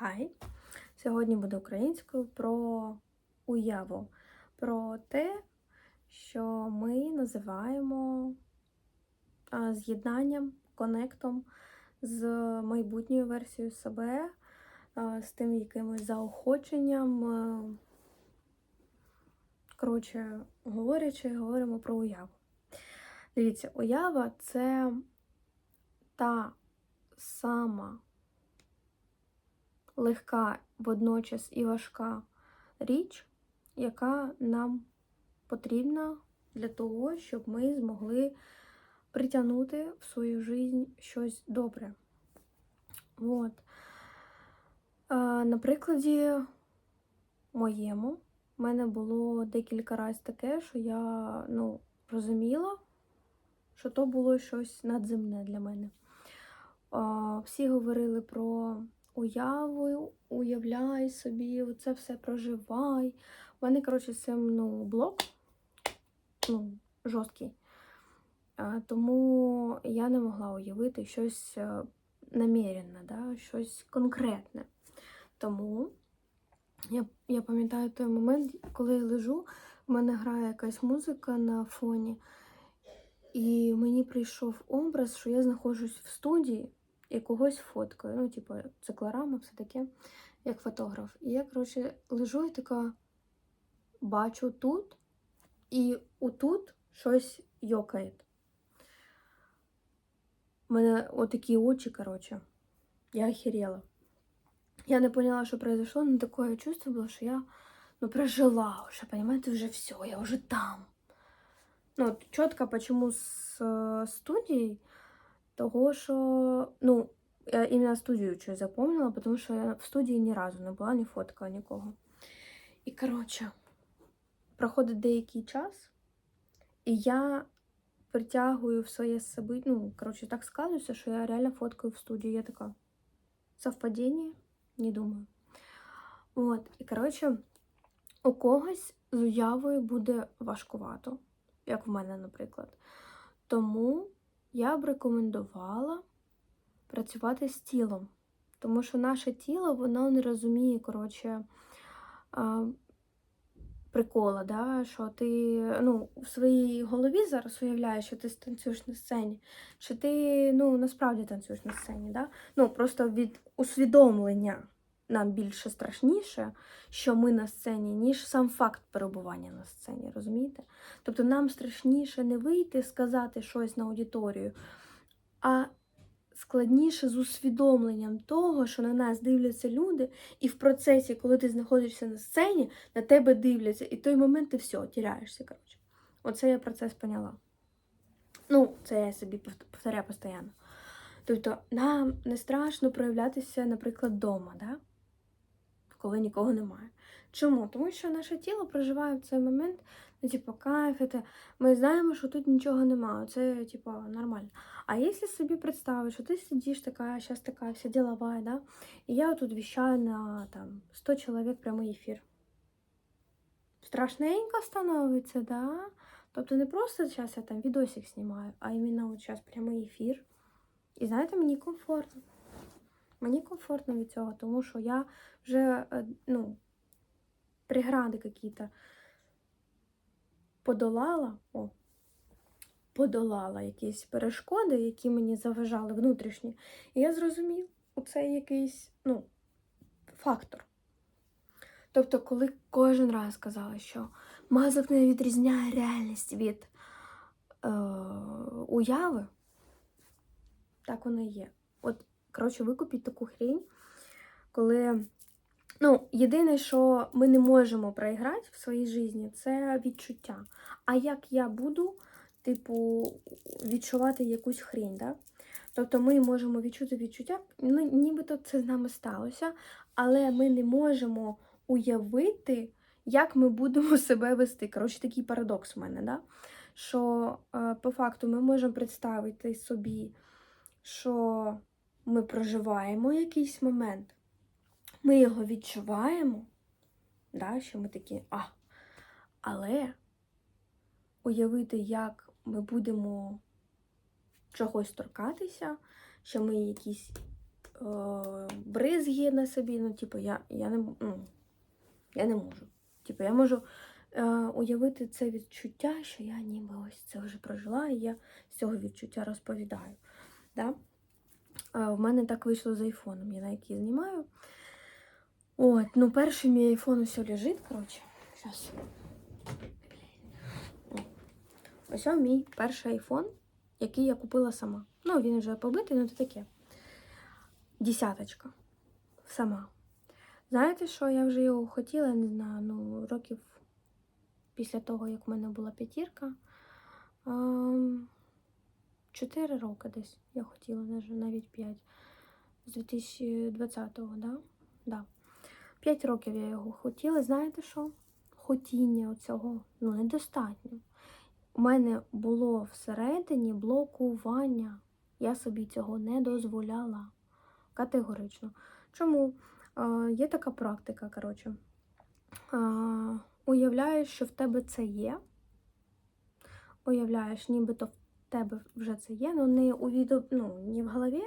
Хай! Сьогодні буде українською про уяву, про те, що ми називаємо з'єднанням, конектом з майбутньою версією себе, з тим якимось заохоченням. Коротше, говорячи, говоримо про уяву. Дивіться, уява це та сама легка, водночас і важка річ, яка нам потрібна для того, щоб ми змогли притягнути в свою жизнь щось добре. От. На прикладі моєму, в мене було декілька разів таке, що я ну, розуміла, що то було щось надземне для мене. Всі говорили про уяву, уявляй собі, це все проживай. У мене, коротше, з цим ну, блок ну, жорсткий. Тому я не могла уявити щось е, наміренне, да? щось конкретне. Тому я, я пам'ятаю той момент, коли я лежу, в мене грає якась музика на фоні, і мені прийшов образ, що я знаходжусь в студії і когось фоткаю. Ну, типу, циклорама, все таке, як фотограф. І я, коротше, лежу і така бачу тут, і отут щось йокає. У мене отакі очі, коротше. Я охерела. Я не поняла, что произошло, но такое чувство было, что я ну, прожила уже, понимаете, уже все, я уже там. Ну, от чітко, почему з е, студією, того, що, ну, я іменно студію щось запомнила, тому що я в студії ні разу не була, ні фоткала нікого. І, коротше, проходить деякий час, і я притягую в своє себе, ну, коротше, так складується, що я реально фоткаю в студії. Я така, совпадіння? Не думаю. От, і коротше, у когось з уявою буде важкувато, як в мене, наприклад. Тому я б рекомендувала працювати з тілом. Тому що наше тіло, воно не розуміє, коротше, прикола, да? що ти ну, в своїй голові зараз уявляєш, що ти танцюєш на сцені, що ти ну, насправді танцюєш на сцені. Да? Ну, Просто від усвідомлення нам більше страшніше, що ми на сцені, ніж сам факт перебування на сцені, розумієте? Тобто нам страшніше не вийти, сказати щось на аудиторію, а складніше з усвідомленням того, що на нас дивляться люди, і в процесі, коли ти знаходишся на сцені, на тебе дивляться, і в той момент ти все, тіряєшся. коротше. Оце я процес поняла. Ну, це я собі повторяю постійно. Тобто, нам не страшно проявлятися, наприклад, вдома, да? Коли нікого немає. Чому? Тому що наше тіло проживає в цей момент, ну, типу, кайф, це, ми знаємо, що тут нічого немає, це, типу, нормально. А якщо собі представити, що ти сидиш така, зараз така вся ділова, да? і я тут віщаю на там, 100 чоловік прямий ефір. Страшненько становиться, да? Тобто не просто зараз я там відосик знімаю, а іменно зараз прямий ефір. І знаєте, мені комфортно. Мені комфортно від цього, тому що я вже, е, ну, прегради якісь подолала, о, подолала якісь перешкоди, які мені заважали внутрішні. І я зрозумів, оце якийсь, ну, фактор. Тобто, коли кожен раз казала, що мозок не відрізняє реальність від е, уяви, так воно і є. От Коротше, викупіть таку хрінь, коли. Ну, єдине, що ми не можемо проіграти в своїй житті, це відчуття. А як я буду, типу, відчувати якусь хрінь, да? Тобто ми можемо відчути відчуття, ну, нібито це з нами сталося, але ми не можемо уявити, як ми будемо себе вести. Коротше, такий парадокс у мене, да? що е, по факту ми можемо представити собі, що ми проживаємо якийсь момент, ми його відчуваємо, да, що ми такі, а, але уявити, як ми будемо чогось торкатися, що ми якісь бризги на собі. Ну, типу, я, я, не, ну, я не можу. Типу, я можу е, уявити це відчуття, що я ніби ось це вже прожила, і я з цього відчуття розповідаю. Да? Е, в мене так вийшло з айфоном, я на який знімаю. От, ну перший мій айфон все лежить, коротше. Зараз. Ось мій перший айфон, який я купила сама. Ну, він вже побитий, ну це таке. Десяточка. Сама. Знаєте, що я вже його хотіла, не знаю, ну, років після того, як в мене була п'ятірка. Чотири роки десь я хотіла, навіть навіть п'ять. З 2020-го, да? Да. П'ять років я його хотіла. Знаєте що? Хотіння цього ну, недостатньо. У мене було всередині блокування. Я собі цього не дозволяла. Категорично. Чому? Е, є така практика, коротше. Е, уявляєш, що в тебе це є. Уявляєш, нібито в тебе вже це є. Ну, не у відео, ну, не в голові,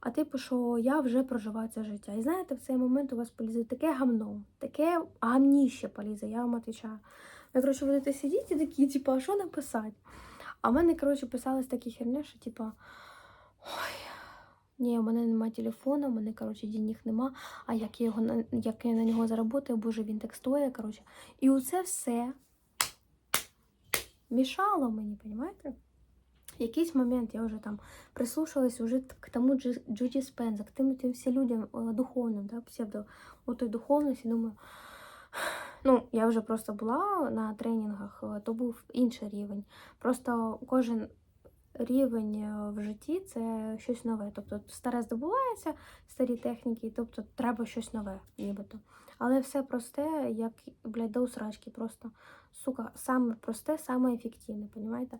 а типу, що я вже проживаю це життя. І знаєте, в цей момент у вас полізе таке гамно, таке гамніще полізе, я вам відповідаю. Ви, коротше, будете сидіти такі, типу, а що написати? А в мене, коротше, писалась такі херня, що, типу, ой, ні, у мене немає телефона, у мене, коротше, денег нема, а як я, його, як я на нього заработаю, боже, він так стоїть, коротше. І оце все мішало мені, розумієте? Якийсь момент я вже там прислушалась уже к тому Джуді Спенза, к тим, тим всім людям е, духовним, да, псевдо у той духовності, думаю, ну, я вже просто була на тренінгах, е, то був інший рівень. Просто кожен рівень е, в житті це щось нове. Тобто старе здобувається, старі техніки, тобто треба щось нове, нібито. Але все просте, як, блядь, до усрачки, просто, сука, саме просте, саме ефективне, понімаєте?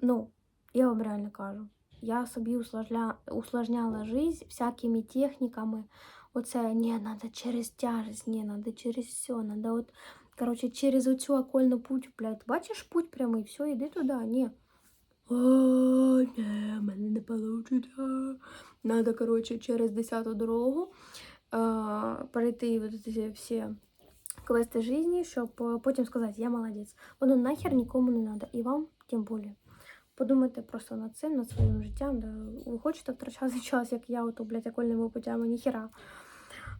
Ну, я вам реально кажу. Я собі усложня... усложняла жизнь всякими техніками. Оце не, надо через тяжесть, не, надо через все, надо от, короче, через оцю окольну путь, блядь, бачиш путь прямий, все, іди туди, ні. О, не, мене не получиться. Надо, короче, через десяту дорогу е, перейти вот ці всі квести жизни, щоб потім сказати, я молодець. Воно нахер нікому не надо, і вам тим більше. Подумайте просто над цим, над своїм життям. Да. Ви хочете втрачати час, як я, ото, блядь, окольними путями, ніхера.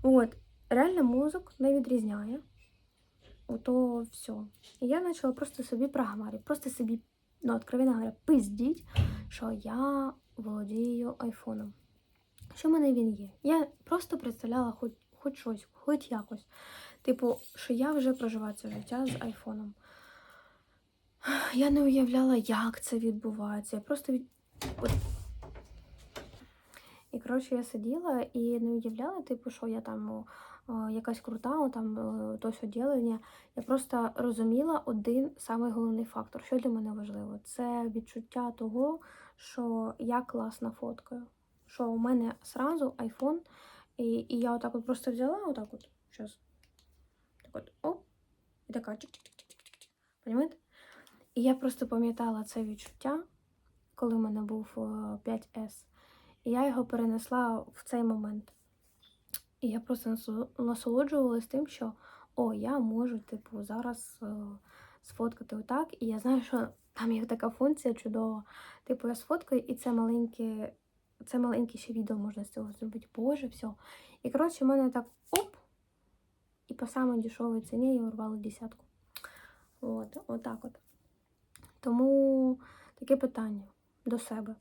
От. Реально мозок не відрізняє. Ото все. І я почала просто собі проговорити, просто собі, ну, откровенно говоря, пиздіть, що я володію айфоном. Що в мене він є? Я просто представляла хоч, хоч щось, хоч якось. Типу, що я вже проживаю це життя з айфоном. Я не уявляла, як це відбувається. Я просто від... І коротше, я сиділа і не уявляла, типу, що я там о, якась крута, о, там то що ділення. Я просто розуміла один самий головний фактор, що для мене важливо. Це відчуття того, що я класно фоткаю. Що у мене сразу айфон, і, і я отак от просто взяла, отак от, зараз. Так от, оп, і така чик-чик-чик-чик-чик. Понімаєте? І я просто пам'ятала це відчуття, коли в мене був е, 5S. І я його перенесла в цей момент. І я просто насоло- насолоджувалась тим, що о, я можу, типу, зараз е, сфоткати отак. І я знаю, що там є така функція чудова. Типу, я сфоткаю, і це маленьке, це маленьке ще відео можна з цього зробити. Боже, все. І коротше, в мене так оп, і по самій дешевій ціні я урвала десятку. От, отак от. Тому таке питання до себе.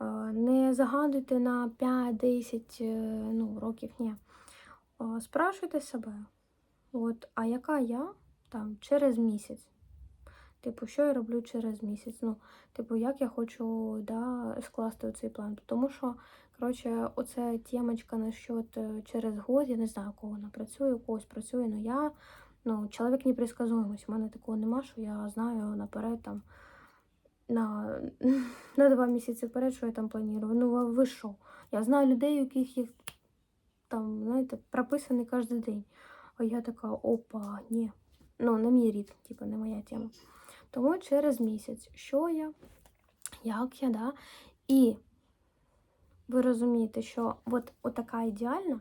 Е, Не загадуйте на 5-10 е, ну, років, ні. Е, Спрашуйте себе, от, а яка я там через місяць? Типу, що я роблю через місяць? Ну, типу, як я хочу да, скласти цей план. Тому що, коротше, оця темочка насчет через год, я не знаю, кого вона працює, у когось працює, але я ну, чоловік непредсказуємость. У мене такого нема, що я знаю наперед там на, на два місяці вперед, що я там планую. Ну, а ви що? Я знаю людей, у яких їх там, знаєте, прописаний кожен день. А я така, опа, ні. Ну, не мій рід, типу, не моя тема. Тому через місяць, що я, як я, да. І ви розумієте, що от, от така ідеальна,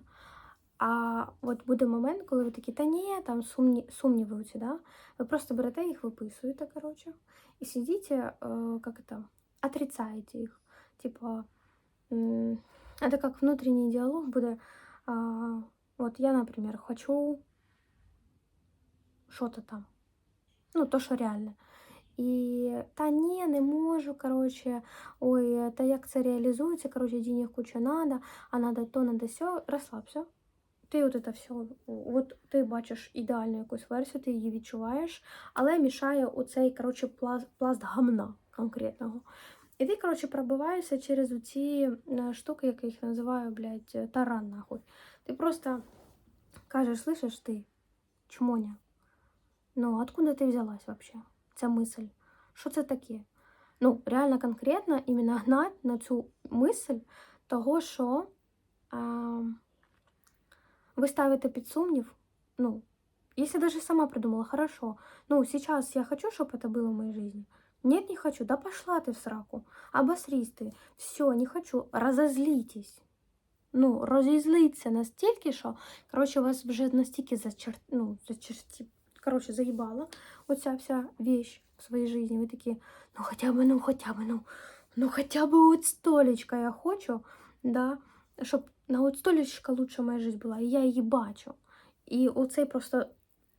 а от буде момент, коли ви такі, та ні, там сумні, сумніви оці, да? Ви просто берете їх, виписуєте, коротше, і сидите, э, как это, отрицаете их. Типа, м, это как внутренний диалог буде. А, вот я, например, хочу що-то там. Ну, то, що реально. І та ні, не можу, коротше, ой, та як це реалізується, коротше, денег куча надо, а надо то, надо сьо, розслабся. Ти от це все, от ти бачиш ідеальну якусь версію, ти її відчуваєш, але мішає оцей, коротше, пласт, пласт гамна конкретного. І ти, коротше, пробиваєшся через ці штуки, як я їх називаю, блядь, таран, нахуй. Ти просто кажеш, слышиш ти, чмоня, ну, откуда ти взялась вообще? Ця мисль? Що це таке? Ну, реально конкретно іменно гнать на цю мисль того, що а, ви ставите під сумнів. Ну, если даже сама придумала, хорошо. Ну, сейчас я хочу, чтобы это было в моей жизни. Нет, не хочу. Да пошла ты в сраку. Обосрись ты. Все, не хочу. Разозлитесь. Ну, розізлиться настільки, що, коротше, вас вже настільки зачер... ну, зачерті... коротше, заїбала оця вся вещь в своїй житті. Ви такі, ну хоча б, ну хоча б, ну, ну хоча б от столечка я хочу, да, щоб на от лучше моя життя була, і я її бачу. І оцей просто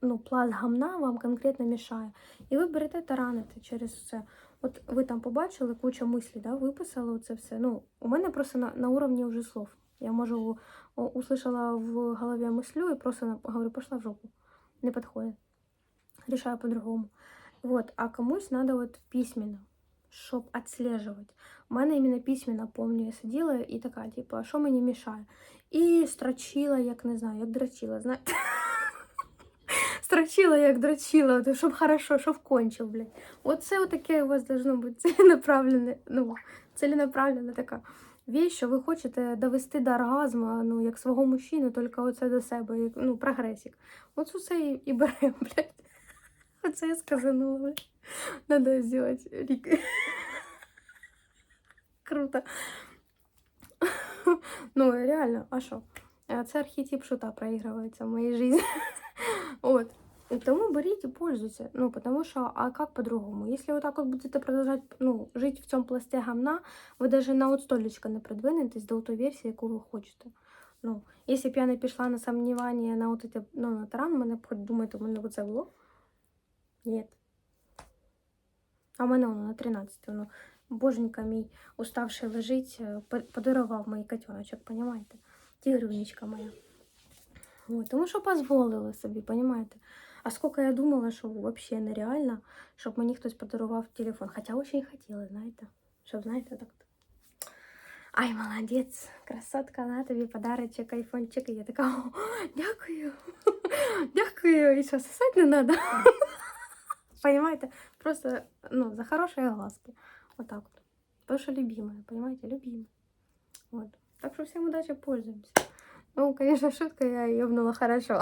ну, пласт гамна вам конкретно мішає. І ви берете та раните через це. От ви там побачили куча мислів, да, виписали це все. Ну, у мене просто на, на уровні вже слов. Я можу услышала в голові мислю і просто говорю, пошла в жопу. Не підходить. Решаю по-другому. Вот, а комусь надо письменно, щоб отслеживать. У мене іменно письменно, помню, я сиділа і така, типу, а що мені мішає? І строчила, як не знаю, як дрочила, знаєте. Строчила, як дрочила, щоб хорошо, щоб кончив, блядь. Оце отаке у вас должно бути ціленаправлене, ну, ціленаправлена така вещь, що ви хочете довести до оргазму, ну, як свого мужчину, тільки оце до себе, як, ну, прогресик. Оце все і, і беремо, блядь. Оце я сказанула. Надо сделать рік. Круто. Ну, реально, а? Е, Це архетип шута проігрується в моїй житті. От. Тому беріть і. Ну, потому що, а как по-другому? Если вот так вот будете продолжать, ну, жить в цьому пласті гамна, ви даже на от столечко не придвинетесь до той версії, яку ви хочете. Ну, якщо б я не пішла на сомнівання на от эти, ну, на таран, мене б у мене оце було? Ні. А в мене воно на 13 воно боженька мій уставший лежить, е, по- подарував мій котеночок, понімаєте? Тігрюнечка моя. От, тому що позволили собі, понімаєте? А скільки я думала, що взагалі нереально, щоб мені хтось подарував телефон. Хоча дуже хотіла, знаєте. Щоб, знаєте, так. Ай, молодець, красотка, на тобі подарочок, айфончик. І я така, о, дякую. Дякую. І що, сосать не треба. Понимаете? Просто, ну, за хорошие глазки. Вот так вот. Потому что любимая, понимаете, любимая. Вот. Так что всем удачи, пользуемся. Ну, конечно, шутка, я ебнула хорошо.